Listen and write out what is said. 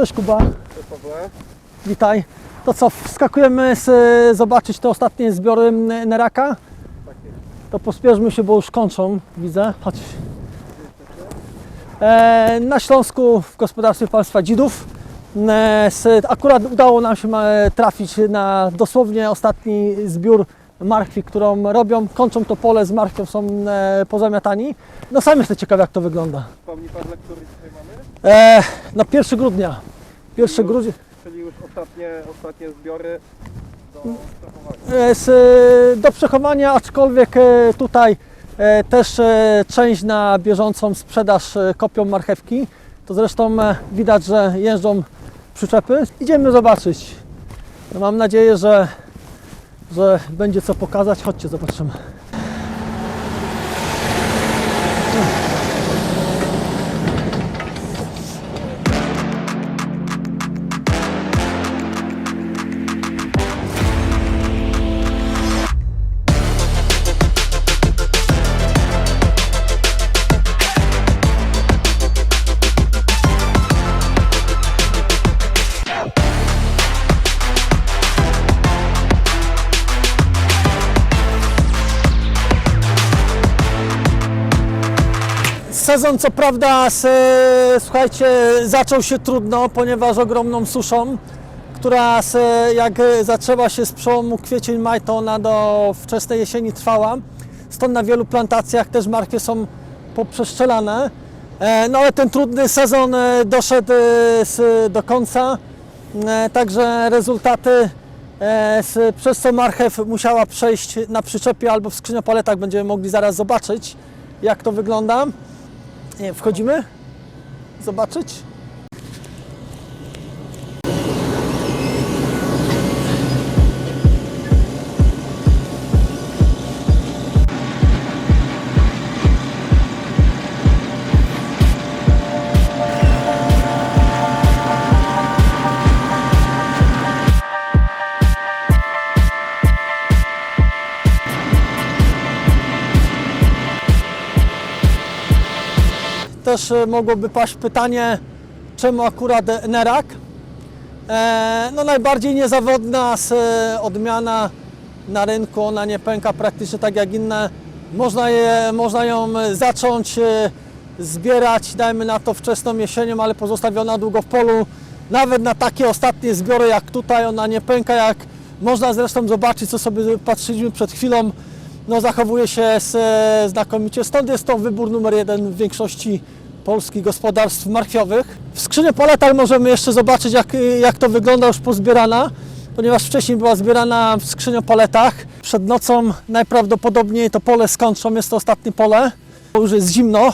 Cześć Kuba, Pawle. witaj. To co, wskakujemy z, zobaczyć te ostatnie zbiory Neraka? Tak jest. To pospieszmy się, bo już kończą, widzę. Chodź. E, na Śląsku w gospodarstwie państwa Dzidów. E, z, akurat udało nam się trafić na dosłownie ostatni zbiór marchwi, którą robią. Kończą to pole z marchwią, są e, pozamiatani. No sam jestem ciekaw jak to wygląda. Wspomni Pan, dla których tutaj mamy? E, no 1 grudnia. 1 grudnia. Czyli już ostatnie, ostatnie zbiory do strachowania. E, z, do przechowania, aczkolwiek e, tutaj e, też e, część na bieżącą sprzedaż e, kopią marchewki. To zresztą e, widać, że jeżdżą przyczepy. Idziemy zobaczyć. Mam nadzieję, że, że będzie co pokazać. Chodźcie, zobaczymy. Sezon co prawda, z, słuchajcie, zaczął się trudno, ponieważ ogromną suszą, która z, jak zaczęła się z przełomu kwiecień-maj, to ona do wczesnej jesieni trwała. Stąd na wielu plantacjach też marchwie są poprzeszczelane. E, No ale ten trudny sezon e, doszedł e, do końca, E, także rezultaty e, przez co marchew musiała przejść na przyczepie albo w skrzyniopaletak będziemy mogli zaraz zobaczyć jak to wygląda. Nie, wchodzimy? Zobaczyć? Też e, mogłoby paść pytanie, czemu akurat Nerak? E, no najbardziej niezawodna e, odmiana na rynku, ona nie pęka praktycznie tak jak inne. Można, je, można ją zacząć zbierać, dajmy na to wczesną jesienią, ale pozostawiona długo w polu. Nawet na takie ostatnie zbiory jak tutaj, ona nie pęka, jak można zresztą zobaczyć, co sobie patrzyliśmy przed chwilą. No, zachowuje się znakomicie. Stąd jest to wybór numer jeden w większości polskich gospodarstw marchwiowych. W skrzyni poletal możemy jeszcze zobaczyć, jak, jak to wygląda już pozbierana, ponieważ wcześniej była zbierana w skrzynią paletach. Przed nocą najprawdopodobniej to pole skończą, jest to ostatnie pole, bo już jest zimno.